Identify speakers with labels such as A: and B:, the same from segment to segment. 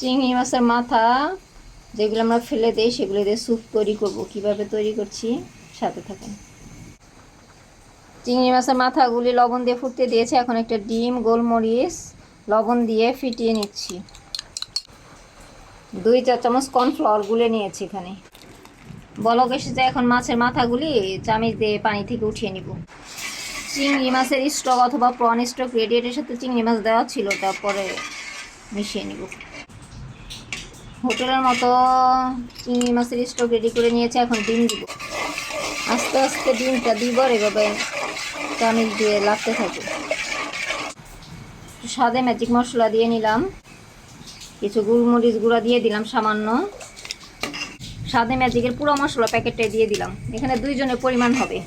A: চিংড়ি মাছের মাথা যেগুলো আমরা ফেলে দিই, সেগুলো দিয়ে স্যুপ তৈরি করব। কীভাবে তৈরি করছি? সাথে থাকুন। চিংড়ি মাছের মাথাগুলি লবণ দিয়ে ফুটতে দিয়েছে। এখন একটা ডিম, গোলমরিচ, লবণ দিয়ে ফিটিয়ে নিচ্ছি। দুই চা চামচ কর্নফ্লাওয়ার গুলে নিয়েছি এখানে। বলক এসেছে এখন মাছের মাথাগুলি, চামিচ দিয়ে পানি থেকে উঠিয়ে নিব। চিংড়ি মাছের স্টক অথবা প্রন স্টক রেডিয়েটের সাথে চিংড়ি মাছ দেওয়া ছিল, তারপরে মিশিয়ে নিব। হোটেলের মতো চিংড়ি মাছের স্টক রেডি করে নিয়েছে, এখন ডিম দিব। আস্তে আস্তে ডিমটা দিব এভাবে চামিচ দিয়ে লাগতে থাকে। স্বাদে ম্যাজিক মশলা দিয়ে নিলাম। কিছু গোলমরিচ গুঁড়া দিয়ে দিলাম সামান্য। স্বাদে ম্যাজিকের পুরো মশলা প্যাকেটটা দিয়ে দিলাম। এখানে দুইজনের পরিমাণ হবে।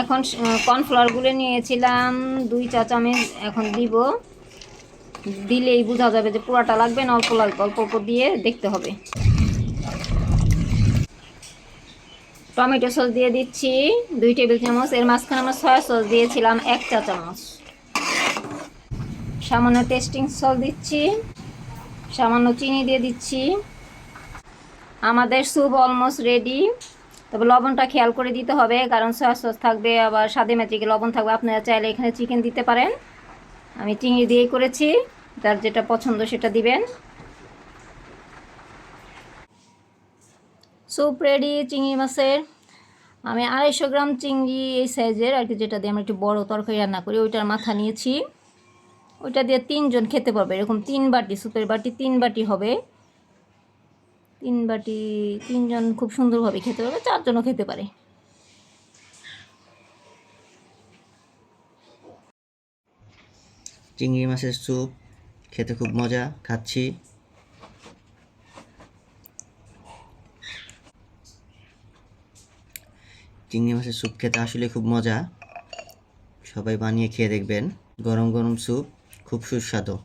A: এখন কর্নফ্লাওয়ার গুলে নিয়েছিলাম, দুই চা চামচ এখন দিব। দিলেই বোঝা যাবে যে পুরাটা লাগবে না, অল্প লাগবে অল্প অল্প দিয়ে দেখতে হবে। টমেটো সস দিয়ে দিচ্ছি, দুই টেবিল চামচ। এর মাঝখানে আমরা সয়া সস দিয়েছিলাম, এক চা চামচ। সামান্য টেস্টিং সস দিচ্ছি, সামান্য চিনি দিয়ে দিচ্ছি। আমাদের স্যুপ অলমোস্ট রেডি। তবে লবণটা খেয়াল করে দিতে হবে, কারণ সয়া সস থাকবে, আবার স্বাদে ম্যাজিকে লবণ থাকবে। আপনারা চাইলে এখানে চিকেন দিতে পারেন। আমি চিংড়ি দিয়েই করেছি। যার যেটা পছন্দ সেটা দিবেন। স্যুপ রেডি চিংড়ি মাছের। আমি আড়াইশো গ্রাম চিংড়ি এই সাইজের, আর কি যেটা দিয়ে আমরা একটু বড় তরকারি রান্না করি, ওইটার মাথা নিয়েছি। ওইটা দিয়ে তিনজন খেতে পারবে, এরকম তিন বাটি স্যুপের বাটি তিন বাটি হবে। তিন বাটি, তিনজন খুব সুন্দরভাবে খেতে পারবে, চারজনও খেতে পারে।
B: চিংড়ি মাছের স্যুপ খেতে খুব মজা, খাচ্ছি। চিংড়ি মাছের স্যুপ খেতে আসলে খুব মজা। সবাই বানিয়ে খেয়ে দেখবেন। গরম গরম স্যুপ, খুব সুস্বাদু।